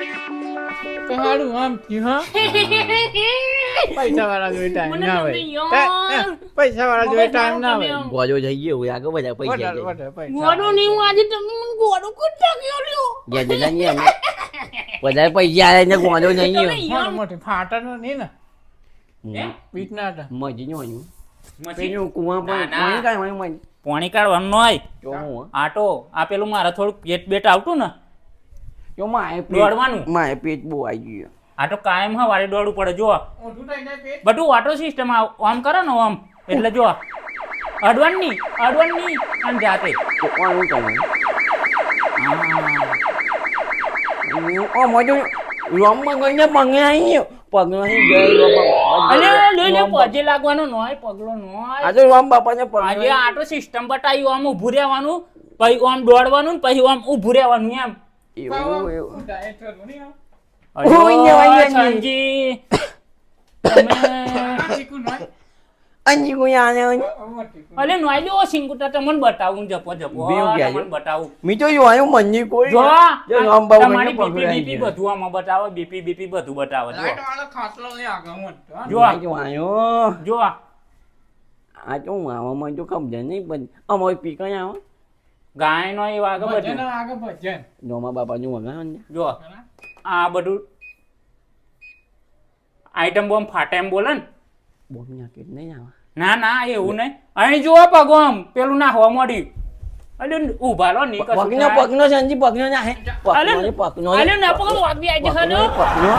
તો હારું આમ થયું હા? પૈસા વાળા જોઈ ટાઈમ ના હોય. પૈસા વાળા જોઈ ટાઈમ ના હોય. ગોજો જઈ ગયો હોય આગળ બધા પૈસા ગોળો નહીં હું આજે તમે મને ગોળો કરી નાખ્યો લ્યો. ગયા જતા નહીં અમે બધા પૈસા આવે ને ગોજો નહીં ગયો મોટી ફાટાનો નહીં ને. હે? બીટના હતા મજી નો મચી. પેલું કુવા ના. પાણી કાઢવાનું પાણી કાઢવાનું હોય? હું આટો આ પેલું મારે થોડુંક પેટ બેટ આવતું ને જો માં દોડવાનું. માં પેજ બહુ આવી ગયું આ તો કાયમ હવારે દોડવું પડે જો બધું ઓટો સિસ્ટમ આમ કરે ને આમ. એટલે જો અડવાની અડવાની અને જાતે. કોણ કરવાનું ઓ મજો રોમમાં ગઈને પગે આવી ગયો. અલે લે લે પજે લાગવાનો નોય પગલો નોય. આજે રોમ બાપાને પગ આજે આટો સિસ્ટમ બતાવ્યું આમ ઊભું રહેવાનું પછી આમ દોડવાનું ને પછી આમ ઊભું રહેવાનું એમ. એવું એવું. અંજી કુ. અલે નોય લ્યો સિંગુટા તમને બતાવું જપો જપો. બેવ તમને બતાવું. મી તો જોયું મંજી કોઈ. જો જો રોમ બાપા તમારી બીપી બીપી બધું આમાં બતાવો બીપી બીપી બધું બતાવો જો વાળો આગળ મોટો, જો જો આયો જો આ તો આવામાં તો ખબર નહીં પણ અમારે પી કઈ આવો ગાય નો એ વાગે ભજન આગળ ભજન. નોમા બાપા નું વગાડો ને. જો આ બધું આઈટમ બોમ ફાટે એમ બોલે ને. બોમ નાખી નહીં આવા. ના ના એવું નહીં. અહીં જુઓ પગો આમ પેલું ના હોવા મોડી અલે ઊભા લો ની કશું પગનો પગનો સંજી પગનો ના હે. અલે પગનો પગનો અલે ના પગનો વાગવી આજે હનો પગનો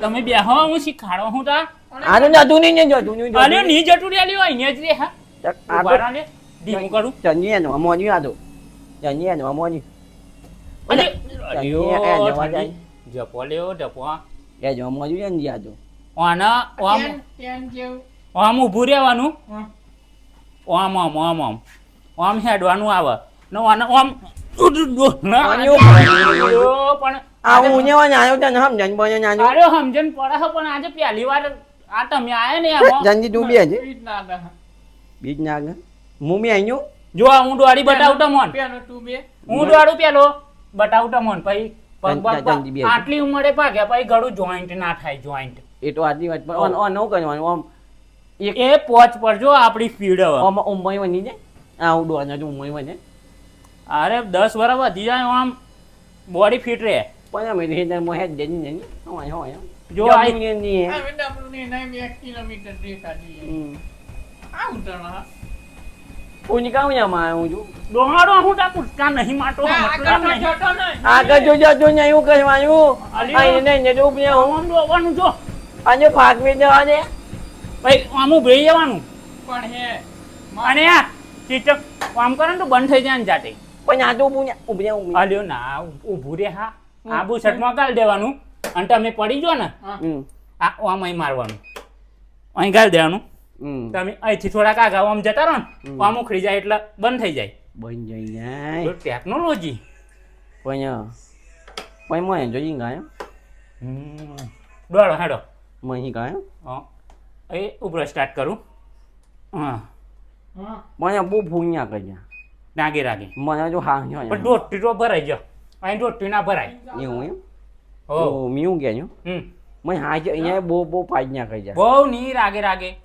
તમે બેહો હું શીખાડો હું તા. આને જતું નહીં ને જતું નહીં અલે ની જટું રે લ્યો અહીંયા જ રે હા. આ ને ધીમું કરું ચંજી એનો અમોની આ તો ચંજી એનો અમોની જવા જાય. ઠંડી. જપો લ્યો જપો એ જો અમોની ચંજી આ તો આના આમ ત્યાં- ત્યાં જેવું. આમ ઊભું રહેવાનું હા. આમ આમ આમ આમ આમ હેડવાનું આવે ને આમ આન્યો અલ્યો, પણ આ હું ને આવ્યો તને સમજણ બને નાનો અરે સમજણ પડે પણ આજે પહેલી વાર આ તમે આયા ને એમાં જંજી ડૂબી છે બીટના હતા. બીજ ના આગળ હું જો આ હું દોડી બતાવું તમને પેનો તું બે. હું દોડું પેલો બતાવું તમને પછી આટલી ઉંમરે પાગ્યા પછી ગળું જોઈન્ટ ના થાય જોઈન્ટ એ તો આજની વાત પર ઓન ઓન નો કરવાનું આમ એ પોચ પર જો આપણી સ્પીડ હવે. આમ વની જાય આ હું દોડના જો ઉમય વને અરે દસ વર્ષ વધી જાય આમ બોડી ફિટ રહે. પણ અમે તો મો હેડ જની નહીં. હોય હોય? જો આ- આ ની ની આ ડબલું ને એના બે કિલોમીટર દેખાડી. આ ઉતરણા. કોની કાઉ યા છું. દોહાડો હું તા કુટકા નહીં માટો મતલબ નહીં. આગળ. આગળ જો ને એવું અલ્યો. આ એને જો ને હું. દોવાનું જો. આજે ફાકવી જવા દે. ભાઈ આમું ઉભરી જવાનું. પણ હે અને આ ચીચક આમ કરે ને તો બંધ થઈ જાય ને જાતે. પણ આ તો ઉભું ઉભ્યા ઉભ્યા અલ્યો ના ઊભું રે હા. આબુ બુશર્ટમાં ગાળ દેવાનું. અને તમે પડી જો ને. આ આમ અહીં મારવાનું. અહીં ગાળ દેવાનું. તમે અહીંથી થોડાક આગળ આમ જતા રહો ને આમ ઉખડી જાય એટલે બંધ થઈ જાય. બંધ જઈ જાય. ટેકનોલોજી પણ પણ મને જોઈ ગાયો? દોડો હેડો. મને ગાયો? હા. એ ઉપર સ્ટાર્ટ કરું. હા. હા. મને બહુ ભૂન્યા કર્યા રાગે રાગે. મને જો હા પણ દોઢી તો ભરાઈ ગયો. અહીં દોઢી ના ભરાય. એવું એમ? હો. ઓ મ્યુ ગયા હમ. મને હા અહીંયા બહુ બહુ પાજ્યા જાય બહુ નહીં રાગે રાગે અંજાજી અંજાજી ને લેવો ની બગાયો જમણી હેડો બગાયો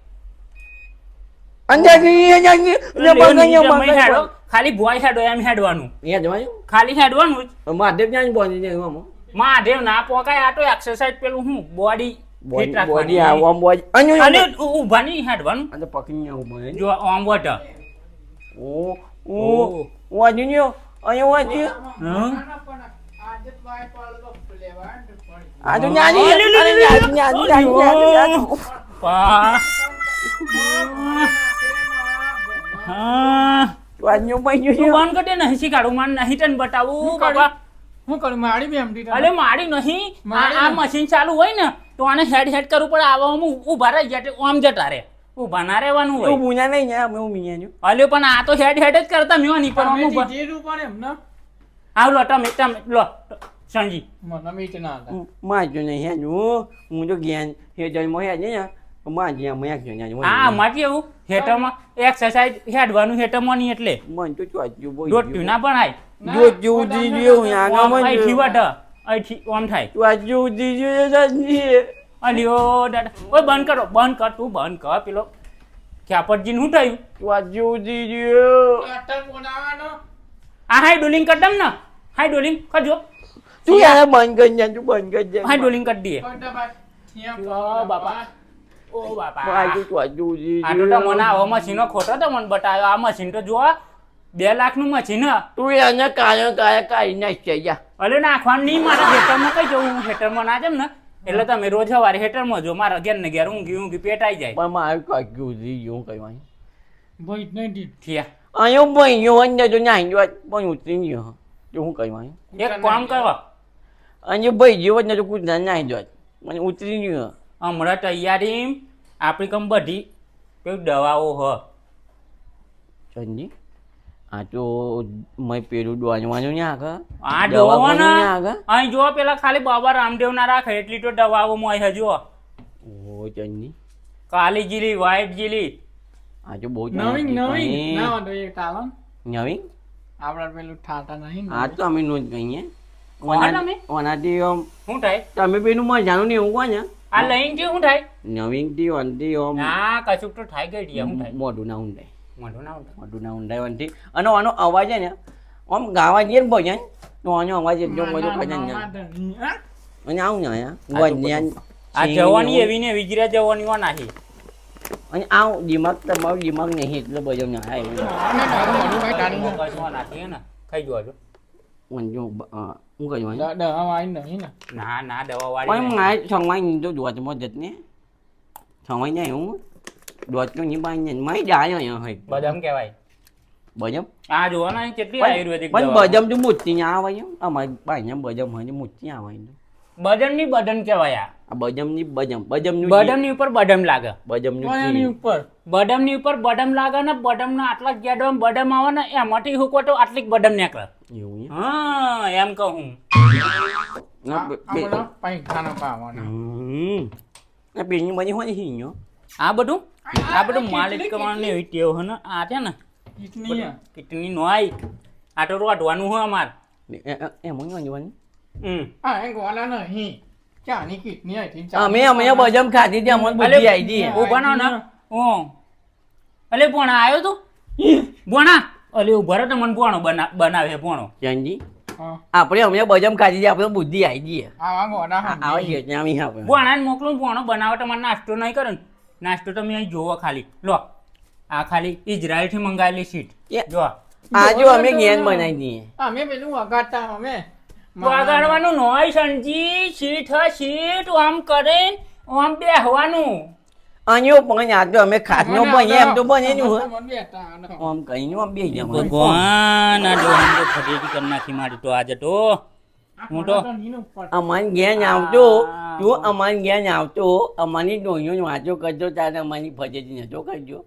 ખાલી ભોય હેડો એમ હેડવાનું. અહીંયા જવાયું ખાલી હેડવાનું જ. મહાદેવ બોલી જાય એમાં. મહાદેવ ના પોકાય આ તો એક્સરસાઇઝ પેલું હું બોડી ફિટ બોડી આમ બોડી અને ઊભા નહીં હેડવાનું. અને પકડી આવું બોલે જો આમ વોટ ઓ ઓ ઓ. અન્યુ અહીંયા વાજી હમ? ના, પણ આજે જ વાય પાડો તો લેવા ને પડી. આ તો ન્યાની અલે, લે, લે, લે. ન્યાની ન્યાની ન્યાની ન્યાની પા હા. તો અન્યુ તું બંધ કરી દે નહીં શીખાડું માન નહીં તને બતાવું હું બાબા. હું કરું? મારી બી એમડી અલે મારી નહીં. આ. મશીન ચાલુ હોય ને તો આને હેડ હેડ કરવું પડે. આવા ઊભા રહી જાય આમ જતા રહે. ઊભા ના રહેવાનું હોય. બુના નહીં ને હું મિયાનું અલ્યો પણ આ તો હેડ હેડ જ કરતા મ્યો નહીં પણ જીરું પણ એમ આવ લો તમે તમે લો સંજી. મને મીઠ ના માજો નહીં હેનું હું જો જ્ઞાન હે જન્મ હે ને માં જ્યાં મેં જ્ઞાન હા માટી એવું? હેઠળમાં એક્સરસાઇઝ હેડવાનું હેઠળમાં નહીં એટલે. મન તો બોલ ના ભણાય. જો જી. ઓમ થાય. તું આજુ અલ્યો દાદા. ઓય બંધ કરો બંધ કર તું બંધ કર પેલો. ખ્યાપટજીને શું થયું તું આજુ આ હાય ડોલિંગ કર દમ ને. હાય ડોલિંગ કરજો. તું યાર બંધ કરી જા તું બંધ કરી જા હાઈ ડોલિંગ કરી બાપા. ઓ બાપા. આજુ તું આજુ સુધી આ તો મને આવો મશીનો ખોટો તો મને બતાવ્યો. આ મશીન તો જો બે લાખનું મશીન તું એને કાયો જા. અલે નાખવાનું નહીં મારા કઈ જવું? હું ખેતરમાં ના જેમ ને. એટલે તમે રોજ સવારે ખેતરમાં જો મારા ઘેર ને ઘેર ઊંઘી ઊંઘી પેટાઈ જાય. પણ મારે કાજુ સુધી જેવું કહેવાય ભાઈ નહીં થયા. અહીંયા ભાઈ અંદર જો પણ ઉતરી ગયો હું કહેવાય એક કામ કરો. અહીંયા ભાઈ જેવો જ કુછ ના નાઈ ગયો મને ઉતરી ગયો હમણાં તૈયારી આપણી કમ બધી? પેલી દવાઓ હ. સંજી આ તો મેં પેલું દોડવાનું ને આગળ. આ દવા જોવો કોની ને. ને આગળ. અહીં જો પેલા ખાલી બાબા રામદેવ ના રાખે એટલી તો દવાઓ મોય હજુ ઓ ચંદી. કાલી જીલી વ્હાઈટ જીલી આ તો બહુ નવીન નવીન. ના વાંધો એ કાલમ નવીન? આપણા પેલું ઠાટા નહીં આ તો અમે નો જ કહીએ ઓના તમે? ઓનાથી શું થાય? તમે પેલું મજાનું ને એવું કહો ને. આ લઈને જે શું થાય નવીનથી વનથી આમ ના કશુંક તો થાય ગઈ રહ્યા હું થાય મોઢું ના ઊંડાય મોઢું ના ઊંધાય. મોઢું ના ઊંડાય વનથી અને આનો અવાજ ને ઓમ ગાવા જે ભજન તો આનો અવાજ એકદમ બધો ભજન ના, હા? અને આવું ને આયા આ આ જવાની એવી ને વિજરા જવાની વા નાહી અને આવ દિમાગ તમારું દિમાગ નહીં એટલે ભજન ના આવે હે ને ખાઈ જોજો વંજો હું કહ્યું દ- દવા વાળી નહીં ને. ના ના દવા પણ વાળી મારે છવાઈ તો દોતમાં જત ને છવાઈ જાય હું દોતનો ની ને મારી જાય અહીંયા હોય બદામ કહેવાય બજમ આ જોવો ને અહીં કેટલી આયુર્વેદિક પણ બજમ તો મૂર્તિ ને આવે અમારી ને બજમ હોય ને મૂર્તિ આવે ની બદમ કહેવાય આ. આ બજમની બજમ બજમનું બદામની ઉપર બદમ લાગે. બજમનું ઉપર. બદમની ઉપર બદમ લાગે ને બદામ ના આટલા ગેડો બદામ આવે ને મટી હુકો તો આટલી જ બદામ નીકળે. એવું છે? હા એમ કહું હું. ના, આ- બે- આ બે- પાવાનો. હમ. આ બેની બની હોય ને હિંયો આ બધું? આ બધું આ માલિશ કરવાની એવી ટેવ હે ને? આ છે ને? કેટલી હે? કિટની નો આઈ આ તો રોટવાનું હોય અમાર. એ હોય જોવાની હમ આ એ ગોળા નહીં. ચાની કિડની હતી, અમે અમે બજમ ખાધી હતી અમને બુદ્ધિ આવી હતી ઊભા ના ના ઓ અલે ભોણા આવ્યો તું? ભોણા અલે ઊભા રહો તો મને ભોણો બનાવે ભોણો ચંજી આપણે અમે બજમ ખાધી હતી આપણે બુદ્ધિ આવી જઈએ આવા છે ત્યાં આપણે. મોકલું પોણો બનાવે તો મને નાસ્તો નહીં કરે ને. નાસ્તો તમે અહીં જોવો ખાલી. લો આ ખાલી ઇઝરાયલથી મંગાવેલી સીટ જો. આ જો અમે ગેન બનાવી દઈએ અમે પેલું વગાડતા અમે. વગાડવાનું નોય સંજી સીટ હ સીટ આમ કરે આમ બેહવાનું. અહીંયા પણ અમે ખાટનો પણ એમ તો બને જ આમ આમ બે ભગવાન આ ડોહાને તો ખરીદી કરી નાખી મારી તો આજે તો. હું તો ઉપર. અમારી આવતો. તું અમારી ઘેર આવતો અમારી ડોહીઓ વાંચો કરજો ત્યારે અમારી ફજેતી નતો કરજો.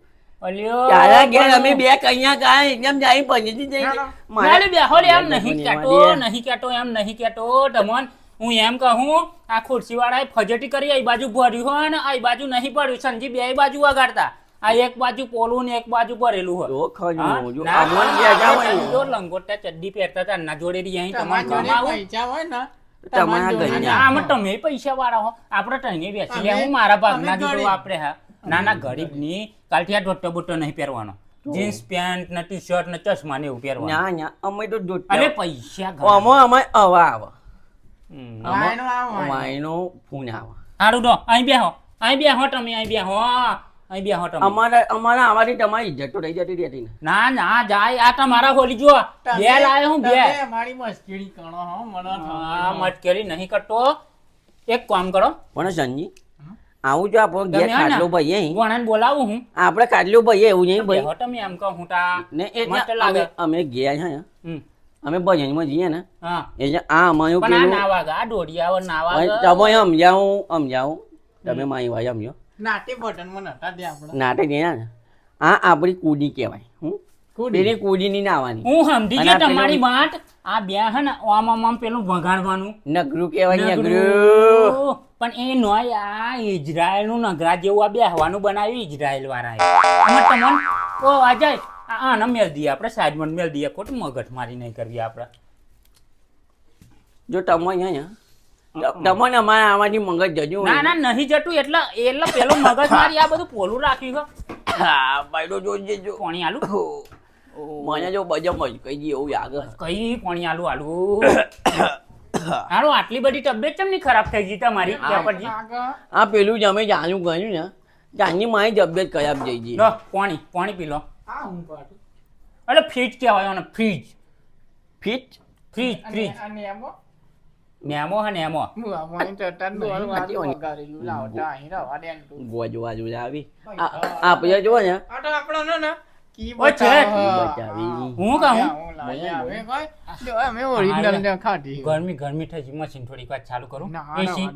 તારા ઘેર અમે બે કન્યા કાંઈ એકદમ જાય ફજેતી જઈ ના, ના. મારે બેહો લે એમ નહીં કોની નહીં કેતો એમ નહીં કેતો તમોન હું એમ કહું આ ખુરશી વાળાએ ફજેટી કરી આ બાજુ ભર્યું હોય ને આ બાજુ નહીં પડ્યું સંજી બે બાજુ વગાડતા. આ એક બાજુ પોલું ને એક બાજુ ભરેલું હોય. જો લંગોટા ચડ્ડી પહેરતા હતા ના જોડે રહી અહીં તમારે પૈસા હોય ને તમારા આમાં તમે પૈસા વાળા હો. આપણે તઈને બેસી લે હું મારા ભાગના જોડે ગરીબ. હા. ના ના ગરીબની કાલથી આ બોટો નહીં પહેરવાનો. જીન્સ પેન્ટ ને ટી શર્ટ ને ચશ્મા ને એવું પહેરવાનું. ના ના અમે તો અરે જોતા પૈસા. અમે અમે હવા આવે. હમ. વાયનો આવો, વાયનો. ફોન આવે. હારું દો અહીં બેહો અહીં બેહો તમે અહીં બેહો અહીં બેહો તમે. અમારા અમારા આવાથી તમારી ઇજ્જત તો રહી જતી રહેતી ને. ના ના જાય આ તમારા હોલી જો બે લાયો હું બે. મારી મસ્કરી કણો હો મને આ મટકેરી નહીં કરતો. એક કામ કરો. પણ સંજી આવું જો આપણો ઘેર? ખાટલો ભાઈ અહીં. ગોણાને બોલાવું હું. આપણે ખાટલો ભાઈ એવું નહીં ભાઈ. હો તમે એમ કહું હું તા. ને એ. અમે અમે ગયા છે. અમે ભજનમાં જઈએ ને. હા. એટલે આ અમારું પણ આ નાવા આ દોડી આવે ના વાગે તમે સમજાવું સમજાવું. તમે મારી વાત સમજો. નાટી બટન મને નતા દે આપણે. નાટક ગયા ને. આ આપણી કુડી કહેવાય. હું પેલી કુડી ની નાવાની. હું સમજી ગયો તમારી વાત. આ બે હે ને આમ આમ પેલું વગાડવાનું. નગરું કહેવાય નગરું. પણ એ નોય આ ઇઝરાયલનું નગરા જેવું આ બેહવાનું બનાવ્યું ઇઝરાયલ વાળાએ તમને ઓ અજય આને મેળ દઈએ આપણે સાઈડમાં મેળ દઈએ. ખોટ મગજ મારી નહીં કરવી આપણે. જો હે ને તમને અમારે આમાંથી મગજ જજો ના ના નહીં જતું. એટલે એટલે પેલો મગજ મારી આ બધું પોલું રાખ્યું હા બાયડો જોઈ જો કોણી આલુ. મને જો બજમ જ કઈ એવું આગળ કઈ કોણી આલુ આલુ. હાલો આટલી બધી તબિયત કેમ ની ખરાબ થઈ ગઈ તમારી પેપરજી આ પેલું જ અમે જાણ્યું ગયું ને ત્યાંની મારી તબિયત ખરાબ થઈ ગઈ લો પાણી પાણી પી લો આ હું પાડું એટલે ફ્રીજ કહેવાય ને ફ્રીજ ફ્રીજ ફ્રીજ ફ્રીજ અને નેમો હે નેમો. ગોજવા જોડે આવી આપણે જો ને આપણો ને ને કી બચાવી હું હું ને. ગરમી ગરમી થઈ મશીન થોડીક વાર ચાલુ કરું એસી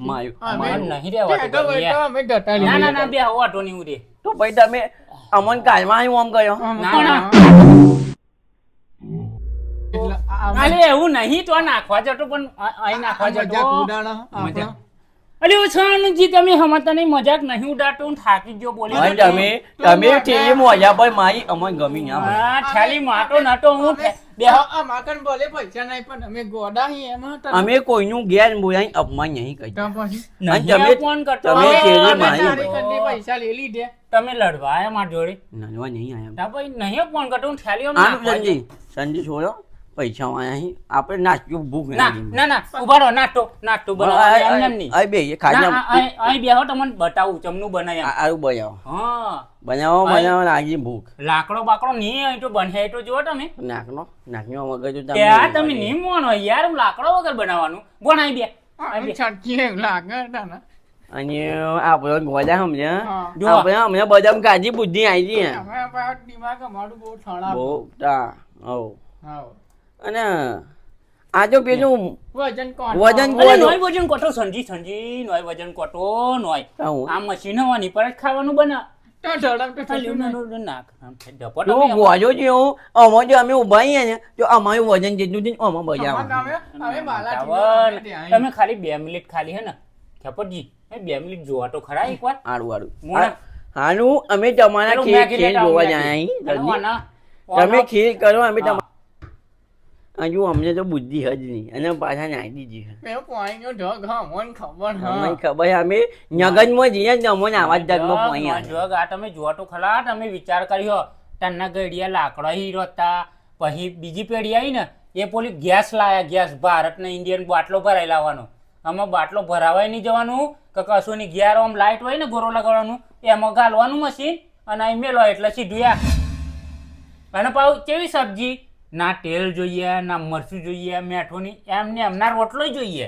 નહીં અમે ના ના ના બે તો તમે અમન કાલમાં હું આમ કર્યો ના, એવું નહીં તો નાખવા જતો પણ અહીં નાખવા જતો આપણો. મજાક. અલે ઓ છાનજી તમે હમતા નહીં મજાક નહીં ઉડાટો હું થાકી ગયો બોલી હવે તમે તમે ટેલી મોજા ભાઈ મારી અમન ગમી ના હા ઠેલી માટો નતો હું બે આ- માકન બોલે પૈસા નહીં પણ અમે ગોડા હી એમાં અમે કોઈનું ગેર બોલાઈ અપમાન નહીં કરી. તો પછી? અને નહીં તમે- ફોન કરતો. તમે અમે મારી પૈસા લઈ લીધે. તમે લડવા આયા માર જોડે? નાનવા નહીં આયા. તા ભાઈ નહીં ફોન કરતો હું ઠેલી આનું સંજી સંજી છોડો પૈસા અહીં આપણે નાચ્યું ભૂખ ના ના ના ઊભા રહો નાટો નાટો બનાવો એમ એમ નહીં. આ બે એ ખાઈ ના, નાખ. આ- અહીં અહીં બેહો તમને બતાવું ચમનું બનાય આ- બનાવો. હા. બનાવો બનાવો લાગી ભૂખ. લાકડો બાકડો નહીં અહીં તો બને તો જો તમે ત્યાં તમે નહીં મોનો યાર હું લાકડો વગર બનાવવાનું. બનાવી બે. અહીં બે. છટકી લાગે છે અને આપણે હા. આપણે હમણાં બધા કાજી બુદ્ધિ આવી ગઈ હે. બહુ હાવ. અને આજો પેલું વજન કોણ? વજન કોટો નોય વજન કોટો સંજી સંજી નોય વજન કોટો નોય. આ મશીન વાની પર જ ખાવાનું બના. તમે ખાલી બે મિનિટ ખાલી હે ને. ખેપટજી બે મિનિટ જોવા તો ખરા એકવાર. આડું આડું મોણા. હાનું અમે તમારા જોવા જાય. ઓના- તમે ઓના- કરો અમે. તમારા હજુ અમને તો બુદ્ધિ જ નહીં અને પાછા નાખી દીધી મેં પોઈનો ઢગ હા મને ખબર અમે નગનમાં જઈએ ને અમને આવા જ જગ, પોઈ. જગ, આ તમે જોવા તો ખરા તમે વિચાર કર્યો તન્ના ગડિયા લાકડા હીરો હતા પછી બીજી પેઢી આવી ને એ પોલી ગેસ લાયા ગેસ ભારત ને ઇન્ડિયન બાટલો ભરાઈ લાવવાનો આમાં બાટલો ભરાવાય નહીં જવાનું કે કશું ની ગેર આમ લાઇટ હોય ને ગોરો લગાવવાનું એમાં ગાલવાનું મશીન અને અહીં મેલો એટલે સીધું આ અને પાછું કેવી સબ્જી ના તેલ જોઈએ ના મરચું જોઈએ મેઠું એમને એમના રોટલો જોઈએ.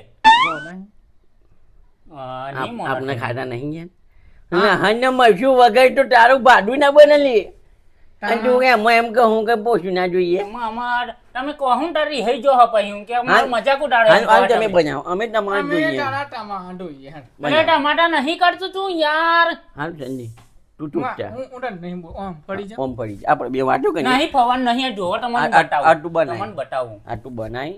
આપને ખાતા નહીં હને વગર તો તારું ભાડું ના બનેલી. અને તું કે એમાં એમ કહું કે પોછું ના જોઈએ. અમાર તમે કહું તારી હઈ જો હપ હું કે અમાર મજાક ઉડાડે હાલ એમ હાલ કહો તમે તમે. બનાવો. અમે તમારે જોઈએ. ટમાટો નહીં કરતું તું યાર. હાલ સંજી તું તું હું- ઉડન નહીં બોલ. પડી જા ઓમ પડી જાય. આપણે બે વાતો કરીએ નહીં. ફવાન નહીં જોવો તમને બતાવું. આટલું બનાય. તમને બતાવું. આટું બનાય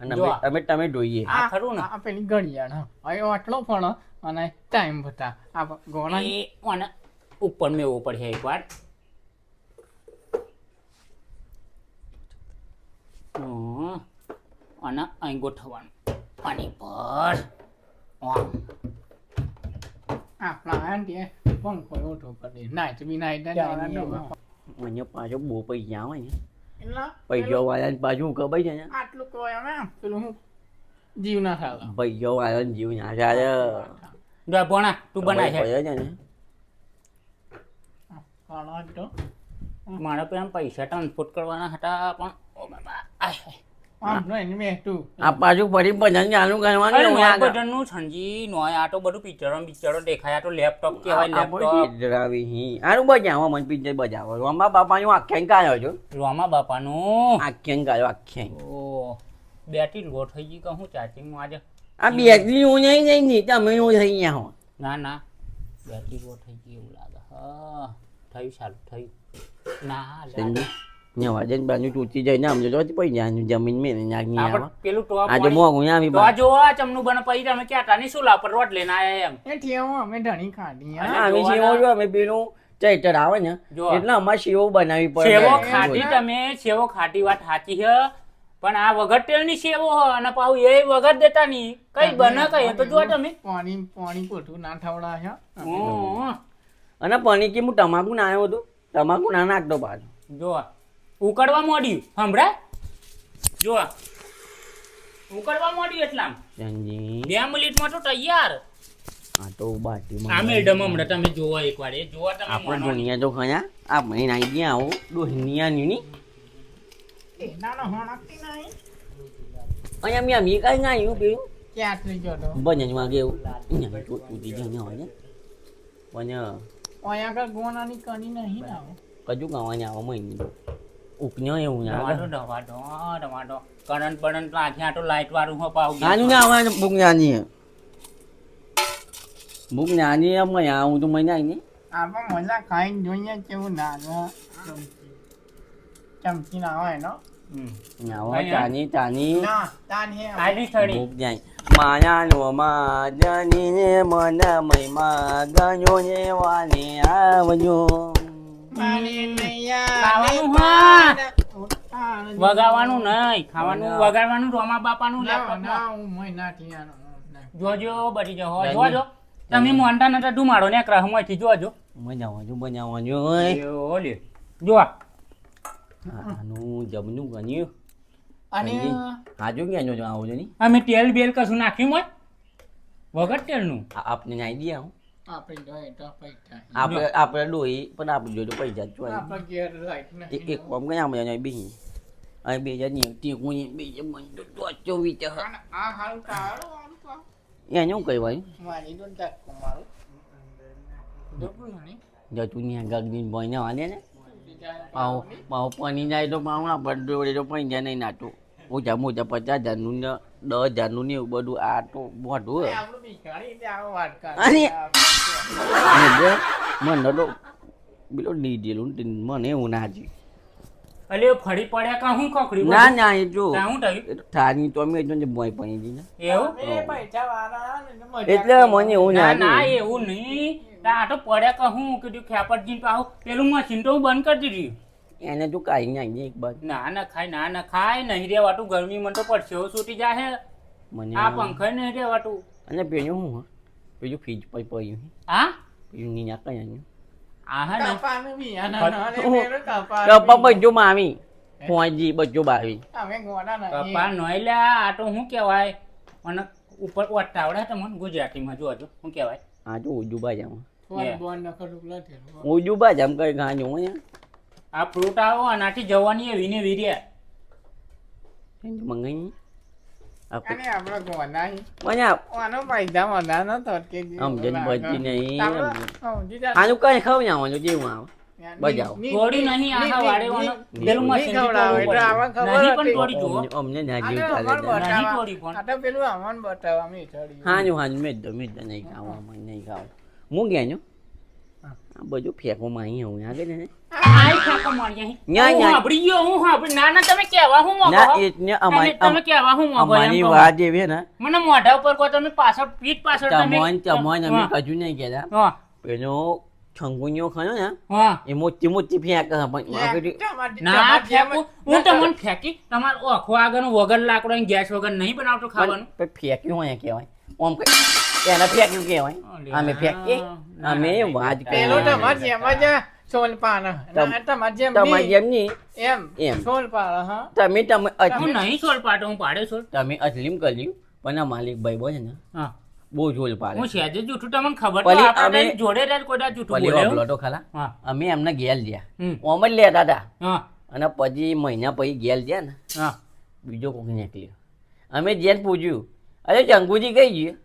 અને જો અમે અમે તમે જોઈએ. આ ખરું ને? આ પેલી ઘડિયાળ હવે આટલો પણ અને ટાઈમ બતા આ ગોણા. એ અને ઉપર મેવો પડશે એકવાર અને અહીં ગોઠવવાનું. પાણી પર. આપણા આંટી પંખો ઓટો કરી નાચ બી નાચ મને પાછો બહુ પૈસા આવે ને પૈસા વાળાને પાછું ખબર છે ને આટલું કહો એમ પેલું હું જીવ ના થાય પૈસા વાળાને જીવ ના ચાલે જો ભણા તું બનાય છે ને મારે પેલા પૈસા ટ્રાન્સપોર્ટ કરવાના હતા પણ ઓ બાબા તું આ ફરી પસંદ ચાલુ કરવાનું અરે ને સંજી નોય આ તો બધું પિક્ચરો પિક્ચરો દેખાય. આ તો લેપટોપ કહેવાય હી. આનું બજાવો મન પિક્ચર બજાવો. રમા બાપાનું આખ્યાન કાઢ્યો છો. રોમા બાપાનું? આખ્યાન કાઢ્યો આખ્યાન. ઓ બેટરી લો થઈ ગઈ કહું ચાર્જિંગમાં આજે? આ બેટરી હું નહીં નહીં નહીં તમે હું થઈ ગયા હો. ના ના. બેટરી લો થઈ ગઈ એવું લાગે. હા થયું સારું થયું. ના બાજુ જાય જમીન મેં આવે પેલું ટોપ આજે આવી આ જો આ ચમનું બને પછી તમે ક્યાં તાની શું લાપર રોટ લઈને આયા એમ એ ઠેવો અમે ધણી ખાધી અમે જોવાના- સેવો જો અમે પેલું ચૈતર આવે ને એટલે અમારે સેવો બનાવી પડે સેવો ખાટી તમે સેવો ખાટી વાત સાચી છે પણ આ વગર તેલની સેવો હો અને પાઉ એ વગર દેતા ની કઈ બને કઈ તો જો તમે પાણી પાણી કોઠું ના ઠાવડા છે હમ. અને પાણી કે હું તમાકુ ના આવ્યો હતો તમાકુ ના નાખતો પાછો જો ઉકળવા મોડ્યું. હમણાં જો ઉકળવા મોડ્યું એટલામ. ધનજી બે મિનિટમાં તો તૈયાર. આ તો બાટી આ મેડમ હમણાં તમે જોવા એકવાર એ જોવા તમે આપણે મોનો. જો તો આ આપણે આવી ગયા આવું દુનિયા ની. એ નાનો હોણકતી નહીં. અહીંયા મેં મી કઈ ના આવ્યું પેલું. ક્યાં બને ગયું અહીંયા તો હોય ને. પણ અહીંયા આગળ ગોનાની કણી નહીં ને કજુ ગાવાની આવો મહિને. ઉકન્યો એવું ના દવા દો, દવા દો, દવા દો. કરંટ બરંટ તો આખી આટો લાઈટ વાળું હો પાવ આનું ના આવે બુક નાની બુક નાની એમ મેં આવું તો મને આવીને આપણે મજા ખાઈને જોઈએ કેવું નાનો ચમચી ના હોય નો આવો ચાની ચાની ના તાન હે આજી થડી બુક જાય માયાનો માજની ને મન મહિમા ગયો ને વાને આવજો મારી નૈયા ખાવાનું ને હા. વગાડવાનું નહીં. ખાવાનું વગાડવાનું રોમા બાપાનું હું. જોજો બધી જો જોજો તમે મોંટા નતા ડુમાડો ને ક્રહમાંથી જોજો બનાવવાનું બનાવવાનું હોય યો લે જો આનું જમનું ગણ્યું અને હાજુ ક્યાં જો આવું છો ની. અમે તેલ બેલ કશું નાખ્યું મોય? વગર તેલનું. આપને નાઈ દે આવું. આપણે જોઈએ તો પૈસા. આપણે આપણે ડોઈ પણ આપણે જોડે પૈસા જ જોઈએ. આપણે ઘેર લાઈટ એક કોમ કઈ આપણે અહીં બી અહીં બે જણ નીકળી તે કોઈ બે જણ મને તો તો છે અને આ હાલ કાળો. એને શું કહેવાય મારી તો ધક્કો મારું. જોયું નહીં? જતું ત્યાં ગગની ભાઈ ને. પાવ પાવ પાણી જાય તો પાઉ આપણે જોડે તો પૈસા નહીં નાતું. ઓછા મોટા પચાસ હજારનું ને દસ હજારનું ને એવું બધું આ તો મોઢું. અને મને તો પેલો ડીજેલું મને એવું ના જી અલે ફરી પડ્યા કા હું ખખડી ના ના એ જો. તા હું થાની તો અમે જો બોય પડી દી એવું? એટલે મને એવું ના ના ના એવું નહીં. તા આ તો પડ્યા કા હું? કીધું ખેપટજી પાહુ પેલું મશીન તો હું બંધ કરી દીધું. એને તું કાઈ નાખજે એક બાજુ ના ના ખાય ના ના ખાય નહીં રેવાતું ગરમી મને તો પડશે છૂટી જાય મને આ પંખા નહીં રેવાતું અને પેલું હે? પેલું ફ્રીજ પર પડ્યું હે. હા પેલું ની નાખ કયાનું. આ હા ને કપાનું બી આના નાને પેલું કપાનું કપા બી. બજો ફોજી બજો બાવી અમે ગોળા નહીં. આ તો શું કહેવાય અને ઉપર ઓટાવડે તો મને ગુજરાતીમાં જોજો શું કહેવાય આ તો ઉજુ બાજામાં ફોન Yeah. બોન નખો ઢુકલા થયેલો. ઉજુ બાજામ કઈ ગાંજો હો ને આ ફ્રૂટ આવો આનાથી જવાની એ વિને વીર્યા. મંગાઈ અને આપણે પૈસા આમ જન બચી નહીં. આનું કઈ ખાવ આવવાનું જેવું આવે. બજાવો. ની- ગોળી ની- નહીં ની- આખા ની- વાળેવાનો ની- પેલું ની મશીન ખવડાવે એટલે આવા ખબર નહીં પણ હતી. થોડી જુઓ. અમને- ના જેવું ચાલે. આ તો પેલું અમને બતાવવા અમે ચડ્યું. હાજુ હાજુ મેં તો મેં નહીં ખાવા મને નહીં ખાવા. હું ગયા છો આ બધું ફેંકો માં અહીં હું આગળ ને ફેંકો મારી ન્યા, ન્યા. સાંભળી ગયો, હું સાંભળી. ના, ના, તમે કહેવા હું મોગો ના એ ને અમારી તમે કહેવા હું મોગો અમારી વાત એવી ને. મને મોઢા ઉપર કહો તમે પાછળ પીઠ પાછળ તમે તમોન તમોન અમે કજુ નહીં કહેતા. હા, પેલો છંગુનિયો ખરો ને હા. એ મોટી મોટી ફેંક પણ આગળ તમારી- ના ફેંકું. હું તમને ફેંકી. તમારો આખો આગળનો વગર લાકડો ગેસ વગર નહીં બનાવતો ખાવાનું. ફેંક્યું હોય કહેવાય. ઓમ એને ફેંક્યું કહેવાય. અમે ફેંકીએ. અમે વાજ પેલો કરીએ જેમ જ સોલપાન. ના, તમારી જેમ તમારી જેમ નહીં એમ. એમ. સોલપાન, હા. તમે તમે હું નહીં છોડ હું પાડે છોડ તમે અજલીમ કર્યું પણ આ માલિક ભાઈ બોલે ને હા. બહુ જોલ પાડે હું સહેજે જૂઠું તમને ખબર તો આપણે અમે- જોડે રહે કોઈ દાડો જૂઠું બોલે હા. અમે એમને ઘેર ગયા ઓમ જ લેતા હતા. હા. અને પછી મહિના પછી ગેલ ગયા ને હા. બીજો કોક નીકળ્યો. અમે જેને પૂછ્યું અરે ચંગુજી કઈ ગયું?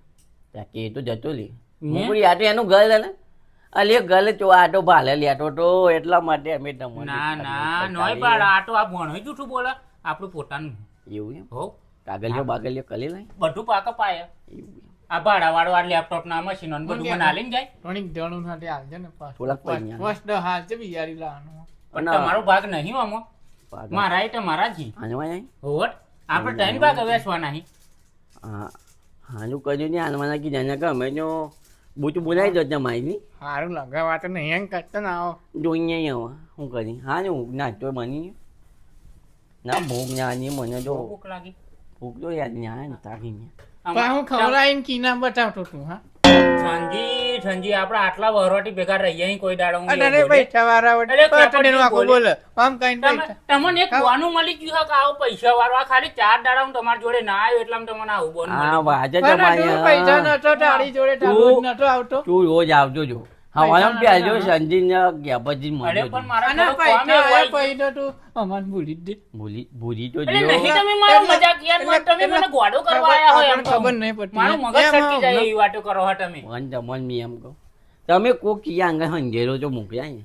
કે એ તો જતો લે? મુકડી આ તો એનું ઘર છે ને? અલે ગલે તો આટો ભાલે લેટો તો એટલા માટે અમે તમને ના ના નોય પાડ આટો આ ભણો જૂઠું બોલે આપણું પોતાનું. એવું એમ? હો. કાગળિયો બાગળિયો કરી લઈ બધું પાક પાય. આ ભાડા વાળો આ લેપટોપ ના મશીન ને બધું મને હાલીને જાય. થોડીક જણું સાથે હાલજો ને પાસ થોડાક પૈયા. ફર્સ્ટ હાલ છે બિયારી લાવવાનું. પણ. તમારો ભાગ નહીં આમાં. મારા એ તમારા જી હાલવા જાય હોટ આપણે ટાઈમ ભાગ વેચવા નહીં હા હાલું કર્યું ને હાલવાના કીધા ને કે અમે જો બૂટ બોલાવી દો તમારી સારું લગાવવા તો નહીં એમ કરતો ના આવો જોઈએ આવો શું કરી હા હું નાચતો બની ગયો ના ભૂખ ન્યાની મને જો ભૂખ લાગી ભૂખ તો યાદ ન્યા ને તાકી ન્યા પણ હું ખવડાવીને કીના બતાવતો તું હા સંજી સંજી આપણે આટલા વરોટી ભેગા રહીએ અહીં કોઈ દાડો અરે બોલે. પૈસા વાળા કેપટી પતડીનું આખું બોલે. આમ કઈ તમે- તમને એક બોનું મળી ગયું છે કે આવો પૈસા વાળો? આ ખાલી ચાર દાડા હું તમારી જોડે ના આવ્યો એટલે તમને આવું બોલ હા વાજે જમાય. પૈસા નતો તારી જોડે તારો નતો આવતો. તું રોજ આવજો જો. હવાના પ્યાજો સંજીન ગયા પછી મળ્યો પણ મારા. પૈસા તું અમાર ભૂલી દે. ભૂલી ભૂલી તો જો નહીં તમે મારો મજાક યાર મત તમે મને ગોડો કરવા આયા હોય એમ ખબર નહીં પડતી. મારું મગજ એમ જાય એ વાતો કરો હા તમે. વન તમન મી એમ કહો. તમે કોક કિયા અંગે હંગેરો તો મોકલ્યા ને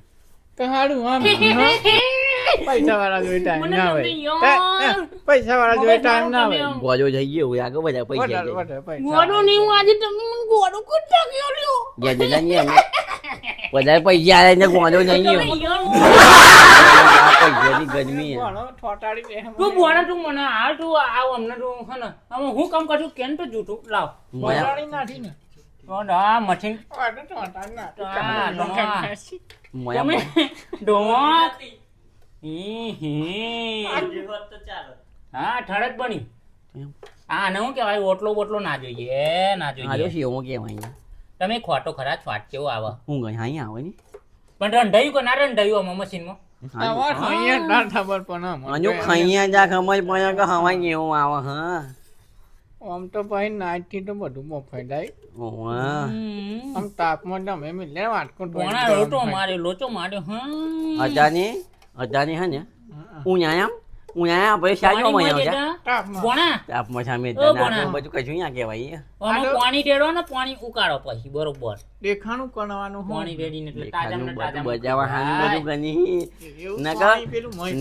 તો હારું આમ. પૈસા વાળા જોઈ ટાઈમ ના હોય. હે, હે, પૈસા વાળા જોઈ ટાઈમ ના હોય. ગોજો જઈએ હોય આગળ બધા પૈસા વધારે, વધારે ગોડો નહીં હું આજે તમે મને ગોડો કરતા ગયો લ્યો જતા નહીં અમે. બધા પૈસા આવે ને ગોડો નહીં પૈસાની ગરમી હે. ભણો, ઠોટાડી દે એમ. તું બોણા તું મને હાલ તું આવ અમને તું હે ને હું કામ કરું કેમ તો જૂઠું? લાવ. મોયા ભણવાની ને. તો ના મશીન વાડો ઠોટાડી નાથી. હા, હા. હી. હા ઠળક બની. હા ને હું કેવાય ઓટલો બોટલો ના જોઈએ ના આજો જોઈએ. શેવો કહેવાય તમે ખોટો ખરા સ્વાદ કેવો આવે. હું ગઈ અહીં આવે ને? પણ રંધાયું કે ના રંધાયું આમાં મશીનમાં? હા લોચો માર્યો હા અજાને હે ને? ઉኛયામ ઉኛયા પછી સાજો માં આવજા દેતા. તાપમાં. પોણા સામે ઓ બધું કશું ના કહેવાય આમાં પાણી રેડો ને પાણી ઉકાળો પછી બરોબર. દેખાણું કરવાનું હોય. પાણી રેડીને એટલે તાજામાં ને બજાવા હાનું બધું ગની.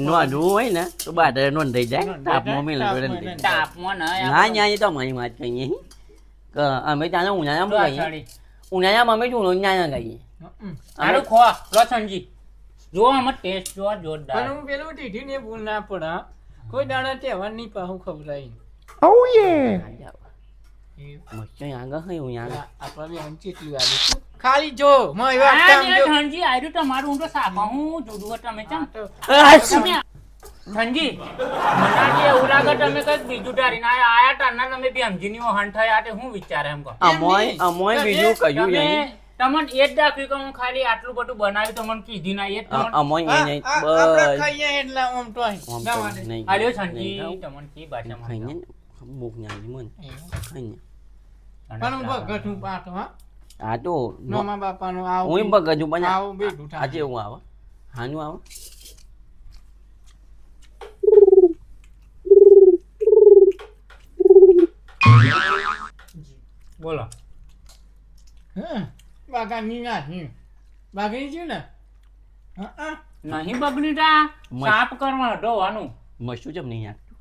નોંધવું હોય તો નોંધાઈ જાય. તાપમાં મેં લગડે તાપમાં ના ના ન્યા એ તો વાત કહીએ અમે ત્યાં ઉનાળામાં ગઈએ. ઉનાળામાં અમે ન્યા કહીએ હમ. સારું ખો લો સંજી. જો ટેસ્ટ જોવા જોરદાર. પણ હું પેલું ટીઢી ને ભૂલ ના પડા કોઈ દાણા તહેવાર નહીં પાહું ખવડાવી આપણા વાલી છું. ખાલી જો જો. આયરું તમારું હું તો સાપા હું જોડું હતું તમે ચમ? તો તમે સંજી એવું લાગે તમે કંઈક બીજું ટારીને ના આયા તારના તમે બી થયા તે હું વિચારે એમ કહો. અમોય અમોય બીજું કહ્યું નહીં? તમને એ જ દાખ્યું કે હું ખાલી આટલું બધું બનાવ્યું તમને કીધી ના એ અમોય નહીં બસ. ખાઈએ એટલે આમ તો. ના નહીં આલ્યો સંજી તમને કી ભાષામાં ખાઈને મુખ ન્યાની મન ખાઈને. પણ હું ભગત હું પાછો હા? આ તો મામા બાપાનો આવ હું બગજુ પણ આવ ભેગું થાય. આજે હું આવે. હાનું આવે. બોલો. હા. બાગાની નાખી બાગની છે ને? હા હા. નહીં બગડી તા. સાફ કરવા ઢોવાનું મરચું જેમ નહીં નાખતું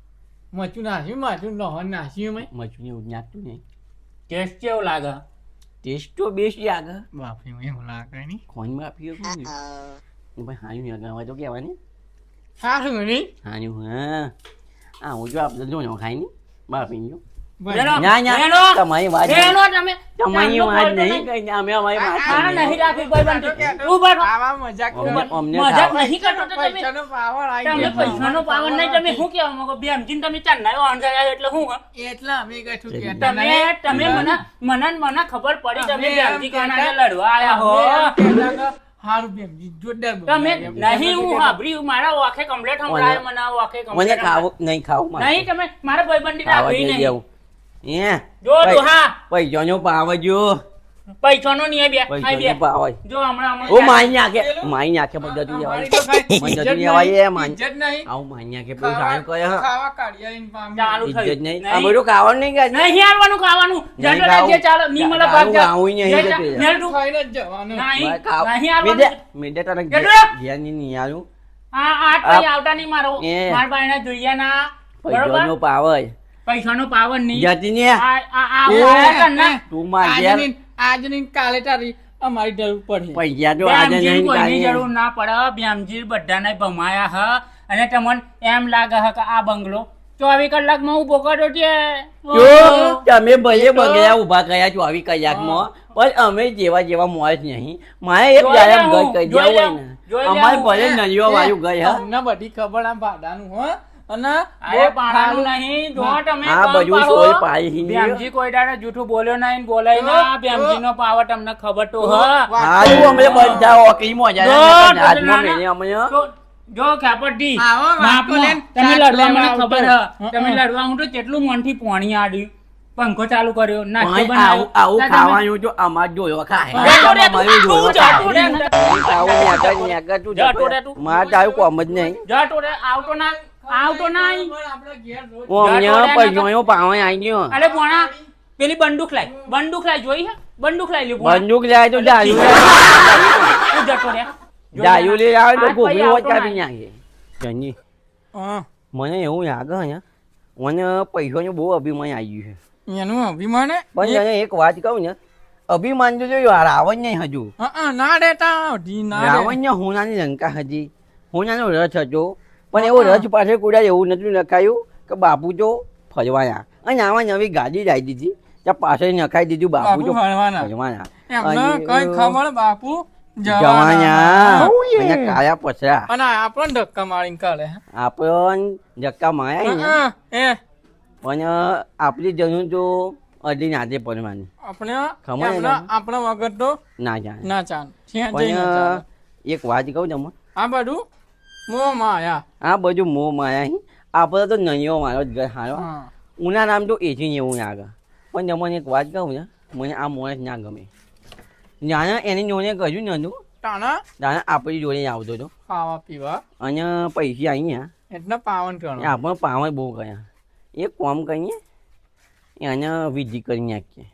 મરચું નાખ્યું મરચું લોહન નાખ્યું મેં મરચું એવું નાખતું નહીં. ટેસ્ટ કેવું લાગે? ટેસ્ટ તો બેસ્ટ આગળ બાપરે એવું લાગે નહીં. ખોન બાપી એવું ભાઈ હાયું આવે તો કહેવાય ને સારું નહીં? હાયું હા. આવું હું જો આપણે જો ખાઈ નહીં ને બાપી જો. તમારી વાત તમારી વાત નહીં કઈ અમે અમારી વાત નહીં. નહીં રાખી ભાઈબંધી. ઊભા રહો. આવા મજાક અમને- મજાક નહીં કરતો તમે પૈસાનો પાવર આવી તમે પૈસાનો પાવર નહીં તમે શું કહેવા માંગો? બે સમજીને તમે ચાર નાયો અંજાયા એટલે હું એટલે અમે કશું કહેતા તમે તમે મને મને મને ખબર પડી તમે લડવા આયા હો. હારું જોરદાર તમે નહીં હું હાભર્યું મારા વાંખે કમ્પ્લેટ સંભળાય મને વાખે વાંખે મને ખાવું નહીં ખાવું નહીં તમે મારા ભાઈબંધી જ નહીં. હે જો ડોહા પૈસાનો પાવ જો પૈસાનો નહીં બે પૈસાનો આય બે પાવ જો હમણાં ઓ હમણાં માઈ નાખે માઈ નાખે બધું અમારી તો કાંઈ મને ઇજ્જત જતું નહીં, રહેવાય એ માન. ઇજ્જત નહીં. આવું માઈ નાખે પેલું ખાવા- સારું કહે હા. ખાવા કાઢિયાઈને પામી. ચાલુ થયું. ઇજ્જત નહીં આ. બધું ખાવાનું નહીં કે નહીં હારવાનું ખાવાનું ખાવું. જે ચાલો ની મને ભાગ જા. ખાવું નહીં, જતું તું. ખાઈને જ જવાનું. નહીં. નહીં મેં મેં જતું ઘેર- રહે. ઘેરની નહીં આલું. આ આઠ આ- પછી આવતા નહીં મારો એ. મારા બાયના જોઈએ ના પૈસાનો નો પાવ. પૈસાનો પાવર નહીં. જતીને આ આ આ એ. આયા કર ના. તું માર ઘેર આજની આજની કાલે તારી અમારી જરૂર પડે પૈસા તો આજે નહીં કોઈની જરૂર ના પડે બેમજી બધાને ભમાયા હ. અને તમને એમ લાગે હ કે આ બંગલો ચોવીસ કલાકમાં ઊભો કર્યો છે. તમે ભલે બગડ્યા ઊભા કર્યા ચોવીસ કલાકમાં પણ અમે જેવા જેવા મોજ નહીં. મારે એક વ્યાયામ ઘર કહી હોય ને અમારે. ભલે નલિયો વાયુ ગઈ હા. બધી ખબર આમ ભાડાનું હો. અને અરે પાણાનું નહીં જો તમે આ બધું સોય પાઈ હી. ભ્યામજી કોઈ દાડે જૂઠું બોલ્યો નહીં બોલાય ના. ભ્યામજીનો પાવર તમને ખબર તો હ હારું અમે બધા ઓકી મો જાય નાના- મેળે અમે જો- જો ખાપરજી આવો વાટકો માપમાં લઈને તમે લડવા મને ખબર હ. તમે લડવા હું તો કેટલું મનથી પોણી આડ્યું. પંખો ચાલુ કર્યો નાસ્તો બનાવ્યો. આવું ખાવાયું જો અમાર જોયો ખાય. તું, તું જોયો ખાય. આવું ન્યાકા ન્યાકા તું કોમ જ નહીં. જા આવતો ના. આવતો નહીં. આવી ગયો. અરે પોણા પેલી બંદૂક લાય બંદૂક લાય જોઈ હે? બંદૂક લાય લ્યો. બંદૂક જાય તો જાયુ તું જતો રે. જો જાયું આવે તો ગોમી હોત કાપી નાખે. જનજી હા. મને એવું લાગે અહીંયા મને પૈસાનું બહુ અભિમાન આવી ગયું છે. એનું અભિમાન હે? પણ એક વાત કહું ને અભિમાન જો જો રાવણ નહીં હજુ. ના રેતા. રાવણ ને હોનાની લંકા હતી હોનાનો રથ હતો. પણ એવો રજ પાસે કુડા એવું નથી લખાયું કે બાપુ જો ફરવાના. અને આવા નવી ગાડી લાવી દીધી. ત્યાં પાસે નખાઈ દીધું બાપુ જો ફરવાના. કઈ બાપુ? જવાના. જવાના. કાયા પછરા અને આપણને ધક્કા મારીને માર્યા ને. પણ આપણી જરૂર તો અઢી નાતે પડવાની. આપણે ખબર આપણા વગર તો ના જાણે. ના એક વાત કહું તમને. આ બધું મોંમાં આયા આ બધું મોં માયા આપણે તો નૈયો મારો જ ઘર હારો ઉના નામ તો એથી એવું આગળ પણ તમને એક વાત કહું ને મને આ મોણસ ના ગમે. નાના એની જોડે કહ્યું ને હતું. તાના? જાણે આપણી જોડે આવતો હતો. ખાવા પીવા? અને પૈસા અહીંયા એટલે પાવન કરવાનું. આપણે પાવન બહુ ગયા એક કોમ કરીએ એને વિધિ કરી નાખીએ.